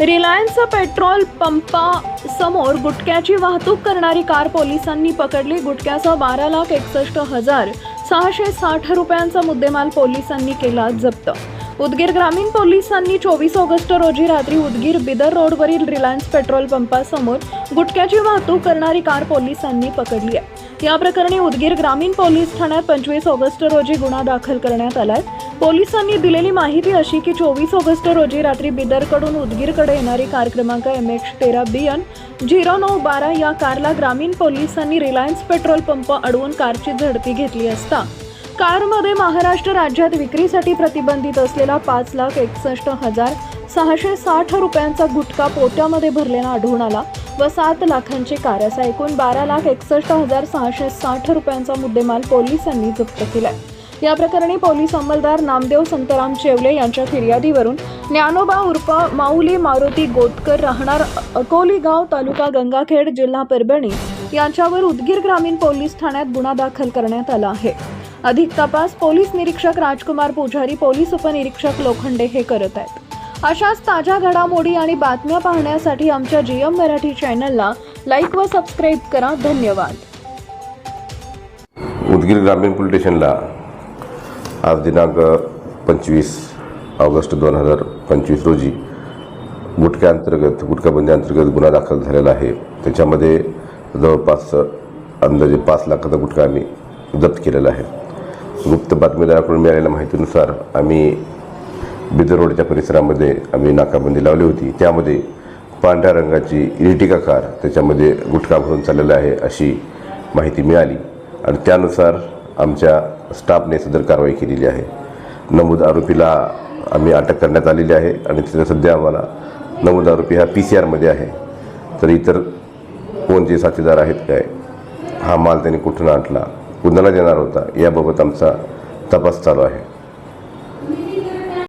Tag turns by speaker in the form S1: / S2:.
S1: रिलायन्सचा petrol पंपासमोर गुटख्याची वाहतूक करणारी car पोलिसांनी पकडली. गुटख्याचा बारा लाख एकसष्ट हजार सहाशे साठ रुपयांचा मुद्देमाल पोलिसांनी केला जप्त. उदगीर ग्रामीण पोलिसांनी चोवीस ऑगस्ट रोजी रात्री उदगीर बिदर रोडवरील रिलायन्स पेट्रोल पंपासमोर गुटख्याची वाहतूक करणारी कार पोलिसांनी पकडली आहे. या प्रकरणी उदगीर ग्रामीण पोलीस ठाण्यात पंचवीस ऑगस्ट रोजी गुन्हा दाखल करण्यात आलाय. पोलिसांनी दिलेली माहिती अशी की चोवीस ऑगस्ट रोजी रात्री बिदरकडून उदगीरकडे येणारी कार क्रमांक एम एक्स तेरा बी एन झिरो नऊ बारा या कारला ग्रामीण पोलिसांनी रिलायन्स पेट्रोल पंप अडवून कारची झडती घेतली असता कारमध्ये महाराष्ट्र राज्यात विक्रीसाठी प्रतिबंधित असलेला पाच लाख एकसष्ट हजार सहाशे साठ रुपयांचा गुटखा पोत्यामध्ये भरलेला आढळून आला व सात लाखांची कार असा एकूण बारा लाख एकसष्ट हजार सहाशे साठ रुपयांचा मुद्देमाल पोलिसांनी जप्त केलाय. या प्रकरणी पोलीस अंमलदार नामदेव संतराम चेवले यांच्या फिर्यादीवरून ज्ञानोबा उर्फ माऊली मारुती गोतकर राहणार अकोलीगाव तालुका गंगाखेड जिल्हा परभणी यांच्यावर उदगीर ग्रामीण पोलीस ठाण्यात गुन्हा दाखल करण्यात आला आहे. अधिक तपास पोलीस निरीक्षक राजकुमार पुजारी पोलीस उपनिरीक्षक लोखंडे हे करत आहेत. अशाच ताज्या घडामोडी आणि बातम्या पाहण्यासाठी आमच्या जीएम मराठी चॅनलला लाईक व सबस्क्राईब करा. धन्यवाद.
S2: उदगीर ग्रामीण पोलीस स्टेशनला आज दिनांक पंचवीस ऑगस्ट दोन हजार पंचवीस रोजी गुटख्याअंतर्गत गुटखाबंदी अंतर्गत गुन्हा दाखल झालेला आहे. त्याच्यामध्ये जवळपास अंदाजे पाच लाखाचा गुटखा आम्ही जप्त केलेला आहे. गुप्त बातमीदाराकडून मिळालेल्या माहितीनुसार आम्ही बिदर रोडच्या परिसरामध्ये आम्ही नाकाबंदी लावली होती. त्यामध्ये पांढऱ्या रंगाची इरिटिका कार त्याच्यामध्ये गुटखा भरून चाललेला आहे अशी माहिती मिळाली आणि त्यानुसार आमच्या स्टाफने सदर कारवाई केलेली आहे. नमूद आरोपीला आम्ही अटक करण्यात आलेली आहे आणि तिथे सध्या आम्हाला नमूद आरोपी हा पी सी आरमध्ये आहे. तर इतर कोणते साथीदार आहेत काय? हा माल त्यांनी कुठून आणला? कुणाला देणार होता. याबाबत आमचा तपास चालू आहे.